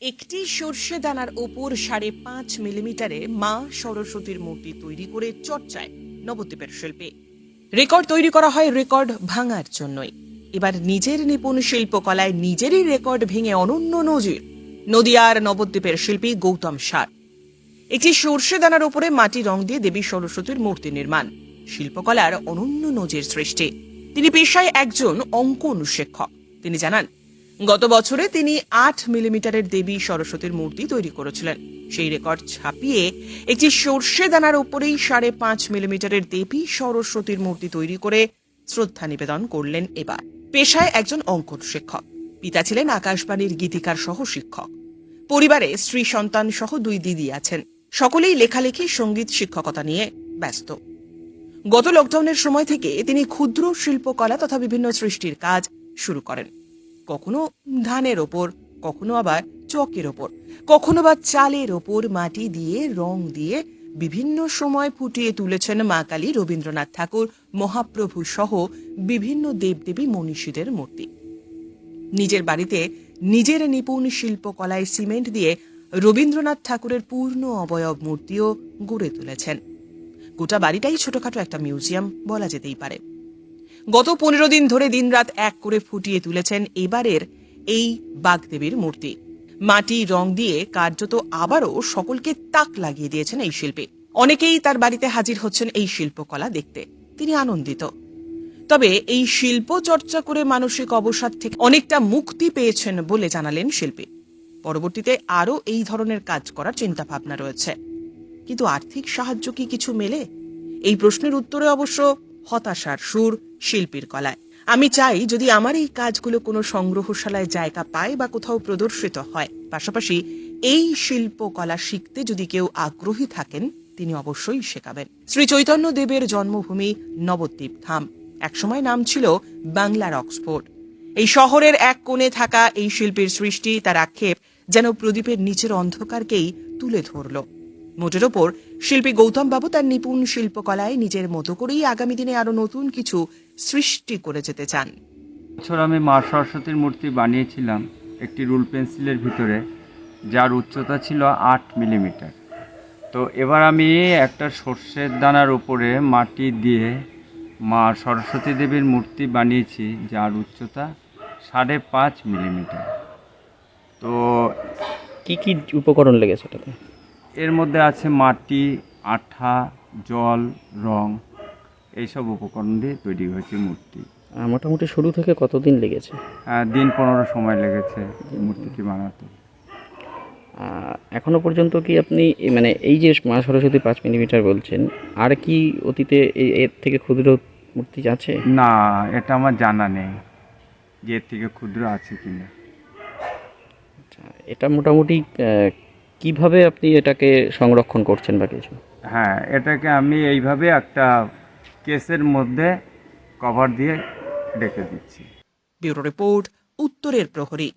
একটি সর্ষে দানার ওপর সাড়ে পাঁচ মিলিমিটারে মা সরস্বতীর মূর্তি তৈরি করে চর্চায় নবদ্বীপের শিল্পী। রেকর্ড তৈরি করা হয় রেকর্ড ভাঙার জন্যই। এবার নিজের নিপুণ শিল্পকলায় নিজেরই রেকর্ড ভেঙে অনন্য নজির নদিয়ার নবদ্বীপের শিল্পী গৌতম সার। একটি সর্ষে দানার উপরে মাটি রং দিয়ে দেবী সরস্বতীর মূর্তি নির্মাণ। শিল্পকলার অনন্য নজির সৃষ্টি। তিনি পেশায় একজন অঙ্কন শিক্ষক। তিনি জানান গত বছরে তিনি আট মিলিমিটারের দেবী সরস্বতীর মূর্তি তৈরি করেছিলেন। সেই রেকর্ড ছাপিয়ে একটি সর্ষে দানার উপরেই সাড়ে পাঁচ মিলিমিটারের দেবী সরস্বতীর মূর্তি তৈরি করে শ্রদ্ধা নিবেদন করলেন এবার। পেশায় একজন অঙ্কন শিক্ষক। পিতা ছিলেন আকাশবাণীর গীতিকার সহ শিক্ষক। পরিবারে স্ত্রী সন্তান সহ দুই দিদি আছেন। সকলেই লেখালেখি, সংগীত, শিক্ষকতা নিয়ে ব্যস্ত। গত লকডাউনের সময় থেকে তিনি ক্ষুদ্র শিল্পকলা তথা বিভিন্ন সৃষ্টির কাজ শুরু করেন। কখনো ধানের ওপর, কখনো আবার চকের ওপর, কখনো বা চালের ওপর মাটি দিয়ে, রং দিয়ে বিভিন্ন সময় ফুটিয়ে তুলেছেন মা কালী রবীন্দ্রনাথ ঠাকুর, মহাপ্রভু সহ বিভিন্ন দেবদেবী মনীষীদের মূর্তি। নিজের বাড়িতে নিজের নিপুণ শিল্পকলায় সিমেন্ট দিয়ে রবীন্দ্রনাথ ঠাকুরের পূর্ণ অবয়ব মূর্তিও গড়ে তুলেছেন। গোটা বাড়িটাই ছোটখাটো একটা মিউজিয়াম বলা যেতেই পারে। গত পনেরো দিন ধরে দিনরাত এক করে ফুটিয়ে তুলেছেন এবারের এই বাগদেবীর মূর্তি। মাটি, রং দিয়ে কার্যত আবারও সকলকে তাক লাগিয়ে দিয়েছেন এই শিল্পী। অনেকেই তার বাড়িতে হাজির হচ্ছেন এই শিল্পকলা দেখতে। তিনি আনন্দিত। তবে এই শিল্প চর্চা করে মানসিক অবসাদ থেকে অনেকটা মুক্তি পেয়েছেন বলে জানালেন শিল্পী। পরবর্তীতে আরও এই ধরনের কাজ করার চিন্তা ভাবনা রয়েছে। কিন্তু আর্থিক সাহায্য কি কিছু মেলে? এই প্রশ্নের উত্তরে অবশ্য হতাশার সুর শিল্পীর কলায়। আমি চাই যদি আমার এই কাজগুলো কোনো সংগ্রহশালায় জায়গা পায় বা কোথাও প্রদর্শিত হয়। পাশাপাশি এই শিল্পকলা শিখতে যদি কেউ আগ্রহী থাকেন, তিনি অবশ্যই শেখাবেন। শ্রী চৈতন্য দেবের জন্মভূমি নবদ্বীপ ধাম। একসময় নাম ছিল বাংলার অক্সফোর্ড। এই শহরের এক কোণে থাকা এই শিল্পীর সৃষ্টি, তার আক্ষেপ যেন প্রদীপের নিচের অন্ধকারকেই তুলে ধরল। মোটের ওপর শিল্পী গৌতম বাবু তার নিপুণ শিল্পকলায় নিজের মতো করেই আগামী দিনে আরও নতুন কিছু সৃষ্টি করে যেতে চান। বছর আমি মা সরস্বতীর মূর্তি বানিয়েছিলাম একটি রুল পেন্সিলের ভিতরে যার উচ্চতা ছিল আট মিলিমিটার। তো এবার আমি একটা সর্ষের দানার উপরে মাটি দিয়ে মা সরস্বতী দেবীর মূর্তি বানিয়েছি যার উচ্চতা সাড়ে পাঁচ মিলিমিটার। তো কি কি উপকরণ লেগেছে এর মধ্যে আছে মাটি আঠা জল রং এইসব উপকরণ দিয়ে তৈরি হয়েছে মূর্তি। মোটামুটি শুরু থেকে কতদিন লেগেছে? দিন পনেরো সময় লেগেছে মূর্তিটি বানাতে। এখনও পর্যন্ত কি আপনি মানে এই যে মা সরস্বতী পাঁচ মিলিমিটার বলছেন আর কি অতীতে এর থেকে ক্ষুদ্র মূর্তি আছে? না এটা আমার জানা নেই যে এর থেকে ক্ষুদ্র আছে কিনা। আচ্ছা, এটা মোটামুটি কীভাবে আপনি এটাকে সংরক্ষণ করছেন বা কিছু? হ্যাঁ এটাকে আমি এইভাবে একটা কেসের মধ্যে কভার দিয়ে ডেকে দিচ্ছি। ব্যুরো রিপোর্ট উত্তরের প্রহরী।